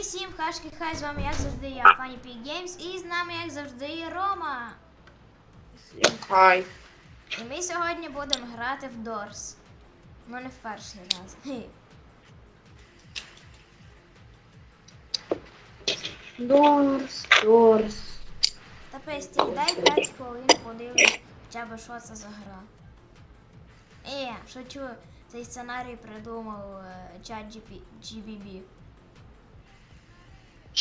Всім, хашки хай, з вами як завжди я, Funny Pig Games, і з нами як завжди Рома. Хай. І ми сьогодні будемо грати в Doors. Ну не в перший раз. Дорс, Дорс. Та пестій, дай 5 хвилин подивлюсь, хоча б що це за гра. Е, шучу, цей сценарій придумав е, чат GBB.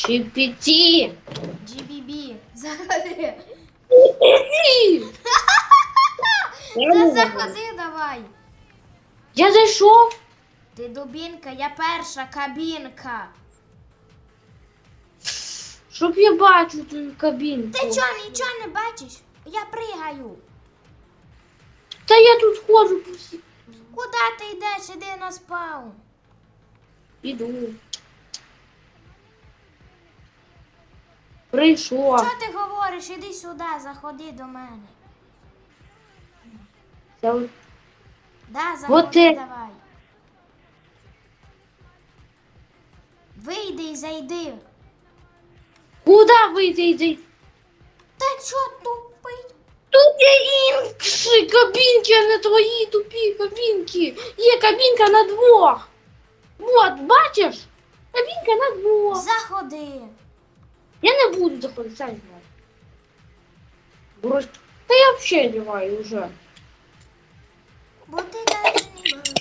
Чіпіті. GBB. Заходи. Та заходи давай. Я зайшов. Ти дубінка, я перша кабінка. Щоб я бачив ту кабінку. Ти чого нічого не бачиш? Я пригаю. Та я тут ходжу по. Куди ти йдеш? Іди на спаун. Іду. Прийшов. Що ти говориш? Іди сюди, заходи до мене. Це от- Да, Вот заходи ти. давай. Вийди і зайди. Куди вийти йди? Та що тупий? Тут є інші кабінки, а не твої тупі кабінки. Є кабінка на двох. Вот, бачиш? Кабінка на двох. Заходи. Я не буду заходити, сам знаю. Брось. Та я вообще одеваю уже. Бо ти навіть не бачиш.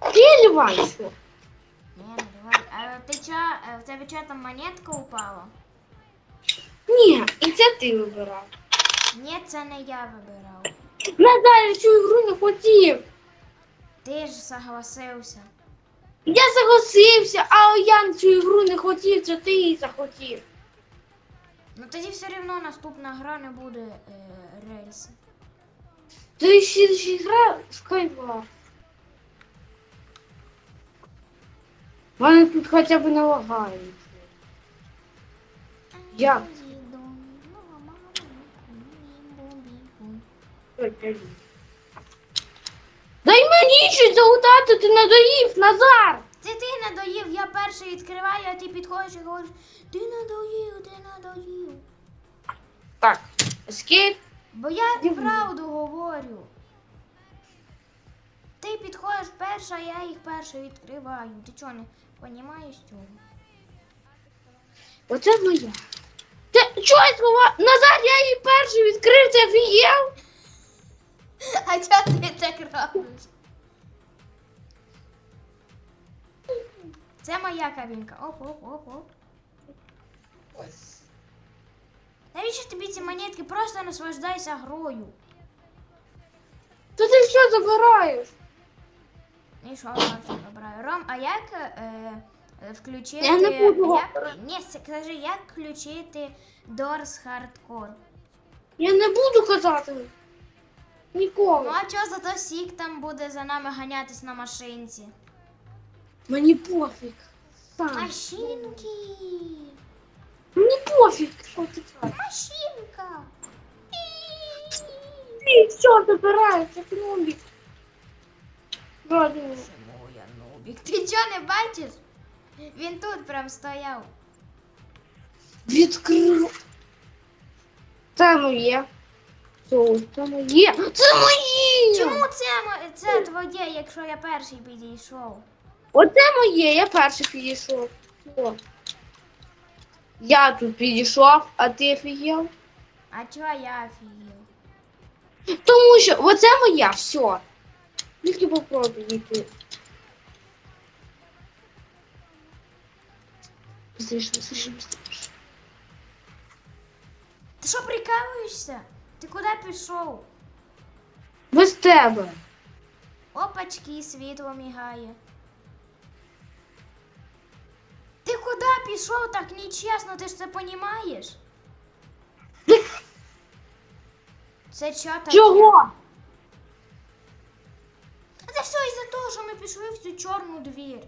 Ты одевай. Ні, не давай. А ти чо, е, в тебе чо там монетка упала? Ні, і це ти вибирав. Ні, це не я вибирав. Назар, я цю ігру не хотів. Ти ж согласився. Я согласився, а я на цю ігру не хотів, це ти її захотів. Ну тоді все одно наступна гра не буде е, рельси. Ти ще, ще гра Skyward. Вони тут хоча б не лагають. Як? Ой, кажи. Дай мені щось залутати, ти надоїв, Назар! Це ти надоїв, я перший відкриваю, а ти підходиш і говориш, ти надоїв, ти надоїв. Так, escape. Бо я Дивно. правду говорю. Ти підходиш перша, а я їх перша відкриваю. Ти чого не розумієш цього? Оце моя. Ти чого слова? Назар, я її перший відкрив, ти офігел? А чого ти так робиш? Це моя кабінка. Оп, оп, оп, оп. Навіщо тобі ці монетки? Просто наслаждайся грою. То ти що забираєш? І що я це обираю? Ром, а як е, е, включити. Я не буду. Як, ні, скажи, як включити Doors Hardcore? Я не буду казати. Ну а чого зато Сік там буде за нами ганятись на машинці? Мені пофіг. Сам. Машинки! Мені пофіг, що ти кажеш. Машинка! Ти все забираєш, як нубік. Чому я нубік? Ти чого не бачиш? Він тут прям стояв. Відкрив. Це моє. Це, це моє. Це моє. Чому це, мо- це твоє, якщо я перший підійшов? Оце моє, я перший підійшов. О. Я тут підійшов, а ти офігел? А чого я офігів? Тому що оце моя, все. Тільки попробуй йти. Быстріше, быстріше, быстріше. Ти що прикалуєшся? Ти куди пішов? Без тебе. Опачки, світло мігає. Ти куди пішов так нечесно, ти ж це понімаєш? Це що таке? Чого? А це все із-за того, що ми пішли в цю чорну двір.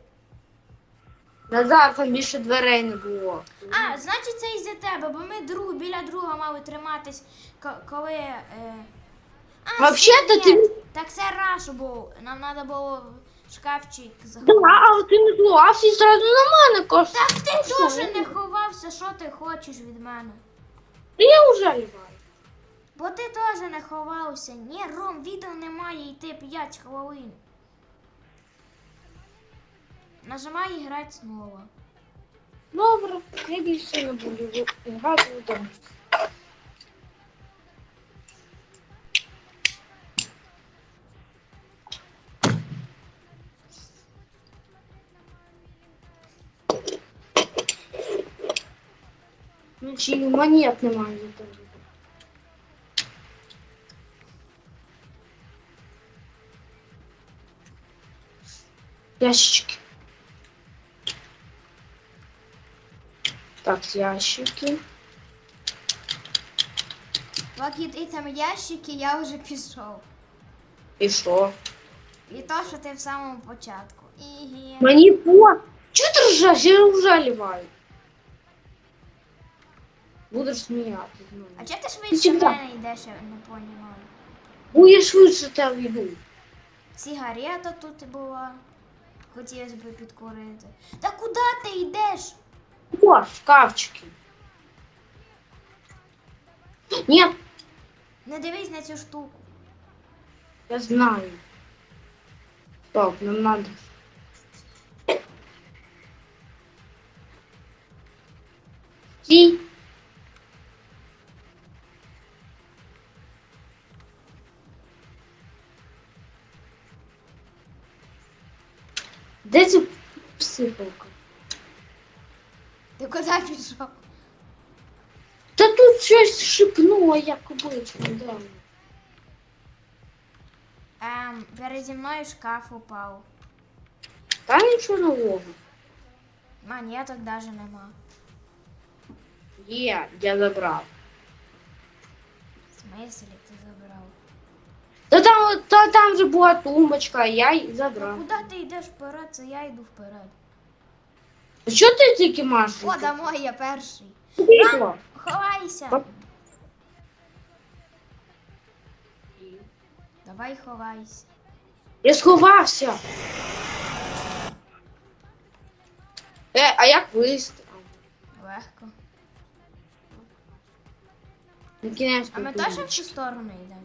Назад там більше дверей не було. А, значить, це із-за тебе, бо ми друг біля друга мали триматись, коли. Е... А, Вообще-то ні, ти- Так це раш був. Нам треба було шкафчик Да, заховався. але ти не зловався і зразу на мене кошти. Так ти теж не ховався, що ти хочеш від мене? Я вже ліваю. Бо ти теж не ховався. Ні, Ром, відео не має йти 5 хвилин. Нажимай грати знову. Добре, я більше не буду грати вдома. Чи монет немає за тебе. Ящички. Так, ящики. Поки ти там ящики, я вже пішов. І що? І то, що ти в самому початку. Ігі. Мені по. Чого ти ржеш? Я вже ліваю. Будеш сміяти. з мене. А чого ти швидше Сюди. мене йдеш, я не понімаю. Бо я швидше тебе йду. Сигарета тут була. Хотілося б підкурити. Та куди ти йдеш? О, шкафчики. Ні, Не дивись на цю штуку. я знаю. Стоп, нам надо. Стій. Де ця психолка? Ти куди пішов? Та тут щось шипнуло, як обично, да. Ем, переді мною шкаф упав. Та нічого нового. Монеток даже нема. Є, я забрав. В смислі ти забрав? Та там, та там же була тумбочка, я й забрав. куди ти йдеш вперед, це я йду вперед. А Що ти тільки машеш? О, домой я перший. Ховайся. Давай ховайся. Я сховався. Е, а як вийти? Легко. А ми теж в цю сторону йдемо?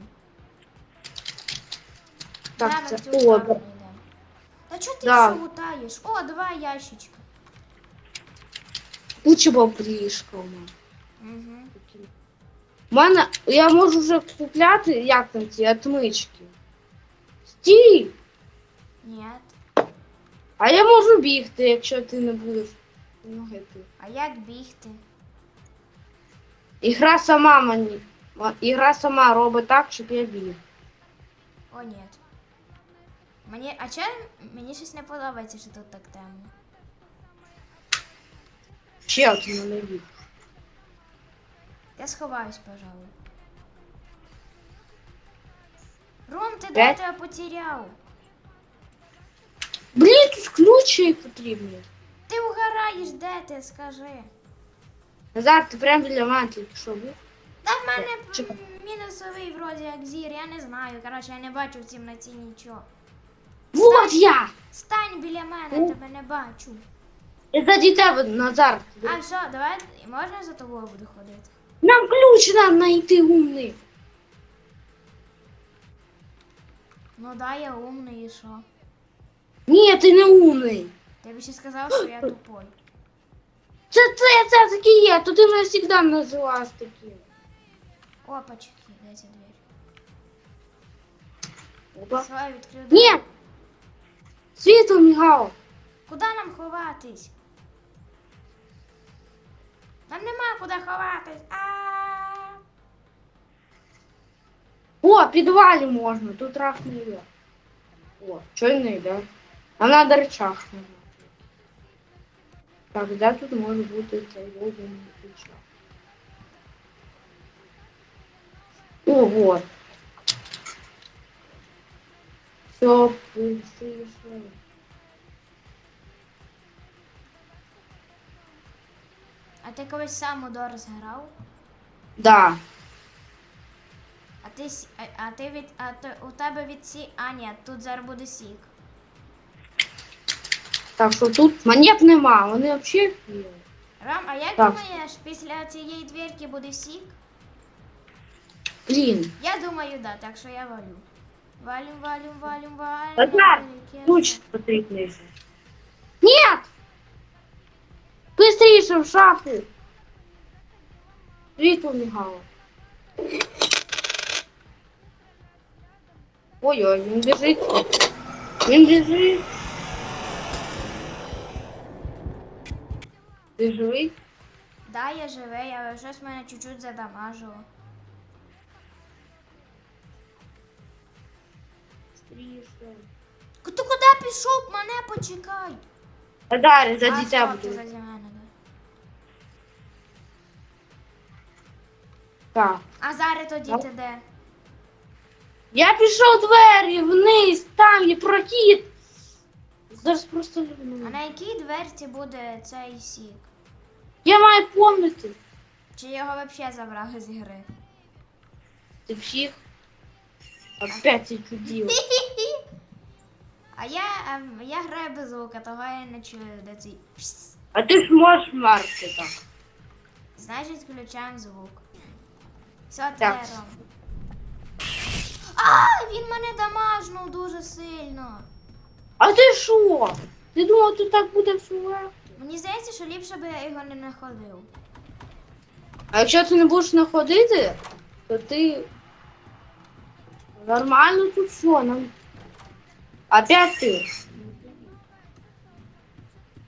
Так, Да, це да. Та чого ти Да. все лутаєш? О, два ящичка. куча баблішка у мене. Угу. У мене я можу вже купляти, як там ці отмички. Стій! Ні. А я можу бігти, якщо ти не будеш ноги ти. А як бігти? Ігра сама мені. Ігра сама робить так, щоб я біг. О, ні. Мені. А чого мені щось не подобається, що тут так темно. Ще от мене. Я сховаюсь, пожалуй. Ром, ти де тебе потеряв? Блін, тут ключі потрібні. Ти угораєш, де ти, скажи. Назар, ти прям біля мене тільки що був? Та в мене Чекай. мінусовий вроді як зір, я не знаю. Коротше, я не бачу в темноті нічого. Вот я! Стань біля мене, Ну. тебе не бачу. Я заді тебе, Назар. А що, давай, можна за тобою буду ходити? Нам ключ треба знайти умний. Ну да, я умний і що? Ні, ти не умний. Ти б ще сказав, що я тупой. Це це, це такі є, то ти мене завжди називав таким. Опачки, ця двері? Опа. Все, відкрив Ні! Світло мігало. Куди нам ховатись? Нам нема куди ховатись. А О, підвалі можна, тут рах не йде. О, йде? Нам треба речах нажати. Так, де тут може бути цей один речах? О, вот. Все, прийшли. А ти колись сам у Дорс грав? Да. А ти с- а, а ти від а ти, у тебе від сі. А ні, тут зараз буде сік. Так що тут монет нема, вони взагалі. Ром, а як Так. думаєш, після цієї двірки буде сік? Блін. Я думаю, да, так що я валю. Валим, валим, валим, валим. Назар, велике Ключ потрібний. Нет! Быстріше в шафу. Світло мігало. Ой-ой, він біжить. Він біжить. Ти живий? Да, я живий, але щось мене чуть-чуть задамажило. Быстріше. Ти куди пішов? Мене почекай. А далі за дитя буде. Так. А зараз тоді ти де? Я пішов двері вниз, там є прохід. Зараз просто люблю. А на якій дверці буде цей сік? Я маю помнити. Чи його взагалі забрали з гри? Ти всіх. Опять чудів. А я, ем, я граю без звука, того я не чую, де цей пс. А ти ж можеш марти так. Значить, включаємо звук. Все, Так. Ром? А, він мене дамажнув дуже сильно. А ти що? Ти думав, тут так буде все? Мені здається, що ліпше би я його не знаходив. А якщо ти не будеш знаходити, то ти нормально тут все. Нам... Опять ти.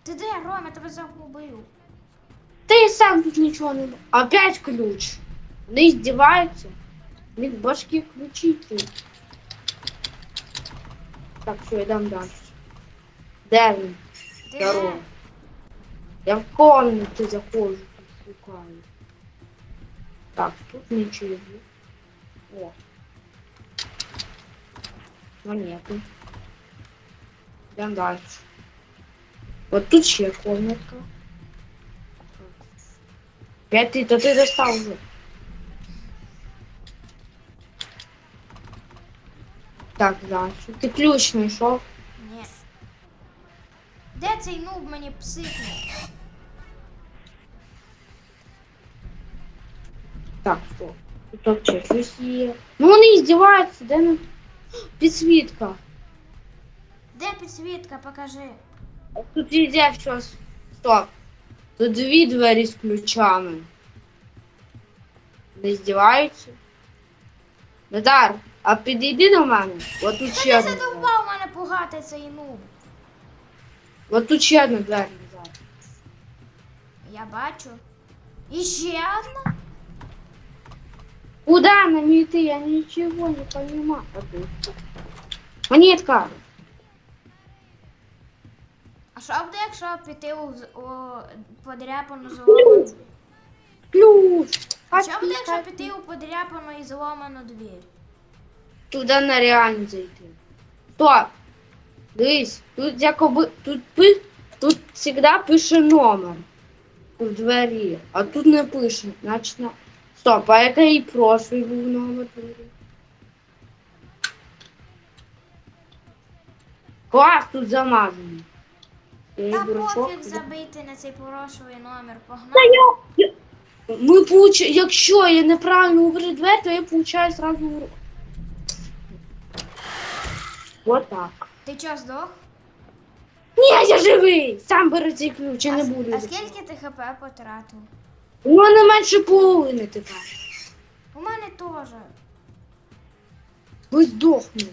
Ти де, Ром, я тебе загубив. Ти сам тут нічого не. Опять ключ. Вони здіваються. Них башки ключі тут. Так, що йдемо далі. Де він? Ти Здорово. де? Я в комнату заходжу, тут шукаю. Так, тут нічого. О. Монети. Йдемо далі. От тут ще комнатка. П'ять ти, то ти достав вже. Так, далі. Ти ключ знайшов. Ні. Де цей нуб мені психне? Так, що? Тут вообще щось є. Ну вони здіваються, де на підсвітка. Де підсвітка, покажи. Тут везде щось. Стоп. Тут дві двері з ключами. Не здіваються. Назар, а підійди до мене. От тут Та ще ти одна. двері. задовбав мене пугати цей нуб. От тут ще одна двері, Назар. Я бачу. І ще одна? Куда нам идти? Я ничего не понимаю. Монетка. А що буде, якщо піти у, у подряпану зломану? Ключ. А що буде, якщо піти у подряпану і зломану двір? Туда нереально зайти. Стоп. Дивись, тут якоби, тут пи, тут всегда пише номер у двері, а тут не пише, значить на... Стоп, а який прошлий був номер? Клас, тут замазаний. Я Та пофіг забити на цей порошовий номер, погнав. Та я... Ми получ... Якщо я неправильно говорю двері, то я получаю сразу урок. Вот так. Ти чо здох? Ні, я живий! Сам бери цей ключ, я а, не буду. а скільки ти хп потратив? У мене менше половини тепер. У мене теж. Ви здохну.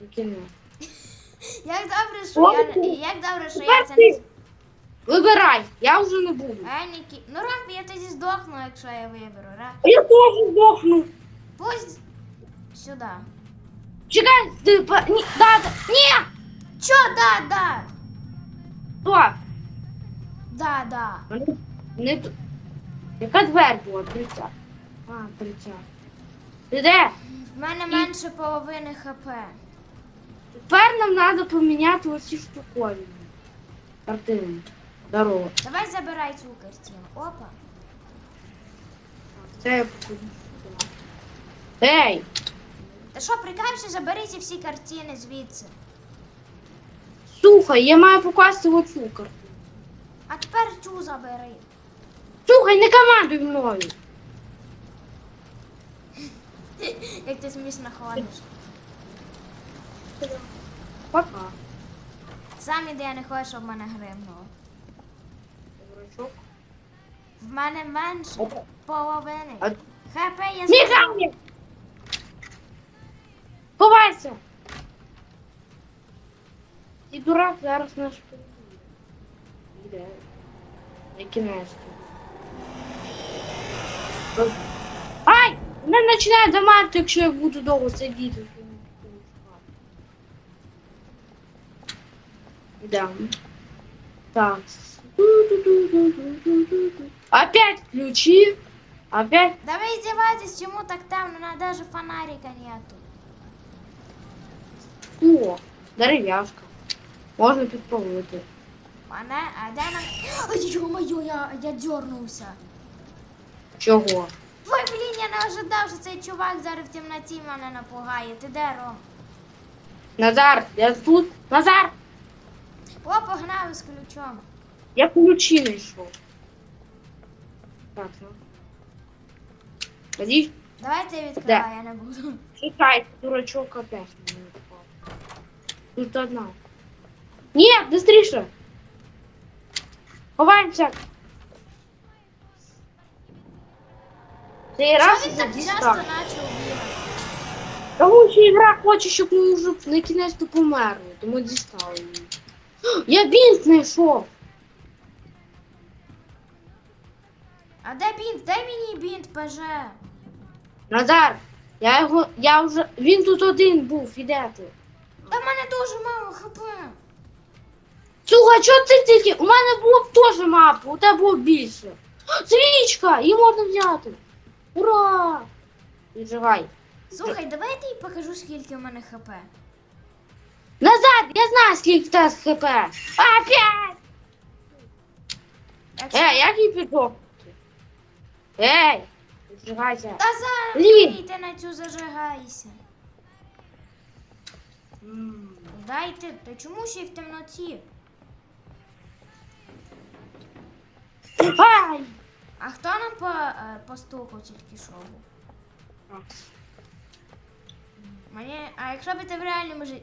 Викину. Як добре, що я, як добре, що я це не... Вибирай, я вже не буду. А я Нікі... Ну, Ром, я тоді здохну, якщо я виберу, ра? А я теж здохну. Пусть сюди. Чекай, ти по... Ні, да, да. Ні! Чо, да, да. Стоп. Да, да. Мене- Не... т- Яка двері була? 30. А, 30. Ти де? В мене менше половини хп. Тепер нам треба поміняти оці штуковини. Картини. Здорово. Давай забирай цю картину. Опа. Це я покажу. Ей! Та що, прикаєшся, забери ці всі картини звідси. Слухай, я маю покласти оцю карту. А тепер цю забери. Слухай, не командуй мною. Як ти смішно ходиш. Пока. Сам іди, я не хочу, щоб мене гримнуло. Дурачок. В мене менше Опа. половини. А- ХП я Мігає! Ховайся! Ти дурак зараз наш побіде. Іде. Не кінець. Ай! Не починає замерти, якщо я буду довго сидіти. Да. Так. Опять ключи. Опять Да ви издеваетесь, чому так темно? На даже фонарика нету. О, дерев'яшка. Можна підпалити. Мене, а де нам... Ой, ё-моё, я, я дернувся. Чого? Ой, блін, я не ожидав, що цей чувак зараз в темноті мене напугає. Ти де, Ром? Назар, я тут. Назар! О, погнали з ключом. Я ключі знайшов. Так, ну. Тоді Давай ти відкривай, я не буду. чекай, дурачок опять мені впав. Тут одна. Ні, быстріше. Ховаємося. Цей раз він так часто почав бігати? Тому що ігра хоче, щоб ми вже на кінець то померли, тому дістали її. Я бінт знайшов. А де бінт? Дай мені бінт, ПЖ. Назар, я його, я вже, він тут один був, іде ти. Та в мене дуже мало хп. Слухай, чого ти тільки? У мене було б теж мапа, у тебе було більше. Свічка, її можна взяти. Ура! Віджигай. Слухай, давай я тобі покажу, скільки в мене хп. Назад, я знаю, скільки в тебе хп. Опять! Якщо... Ей, як її підохнути? Ей, віджигайся. Та Лі. ти на цю зажигайся. М. Дайте, ти чому ще й в темноті? Ай! А хто нам по, е, постукав тільки що? був? Мені, а якщо б ти в реальному житті...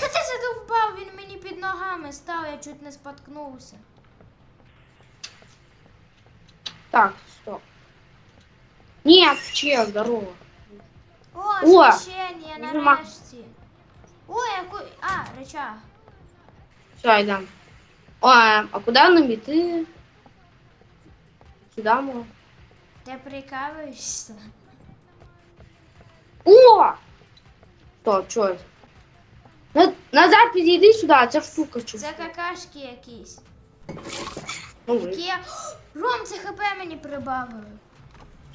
Та ти задовбав, він мені під ногами став, я чуть не споткнувся. Так, стоп. Нет, чел, здорово. О, О, нема. нарешті. О, яку... А, речах. Все, йдем. О, а куда нам іти? Можна. Ти прикалуєшся? О! Що це? На- Назад підійди сюди, ця штука чи Це какашки якісь. Ну, ви. Які я... Ром, це хп мені прибавили.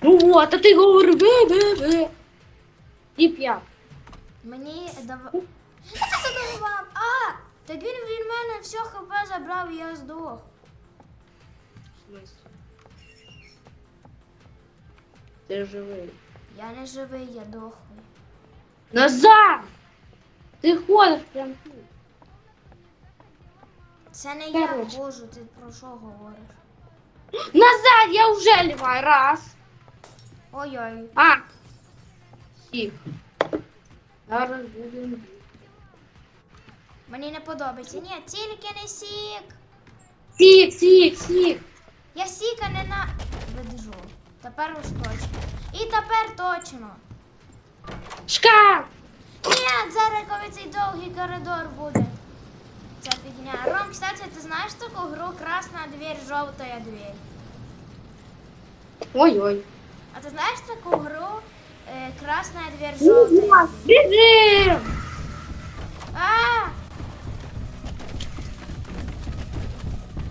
ну от, а ти говори бе бе бе. І п'ят. Мені дав... Та ти! А! Так він від мене все хп забрав і я здох. Ти живий. Я не живий, я дохлий. Назад! Ти ходиш прям тут. Це не я Короче. ходжу, ти про що говориш? Назад, я вже ліваю. Раз. Ой-ой. А. Сік. Зараз будемо. Мені не подобається. Ні, тільки не сік. Сік, сік, сік. Я сіка не на виджу. Тепер уж точно. І тепер точно. Шкаф! Ні, зараз коли цей довгий коридор буде. Ця фігня. Ром, кстати, ти знаєш таку гру красна дверь, жовтая дверь? Ой-ой. А ти знаєш таку гру е, красна дверь, жовтая дверь? А!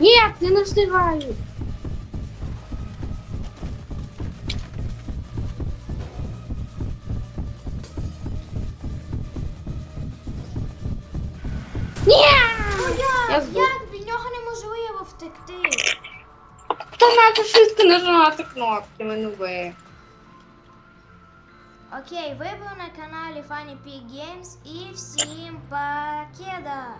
Ні, не встигаю. Швидко нажимати кнопки, мене. Окей, ви були на каналі Funny Pig Games і всім покеда!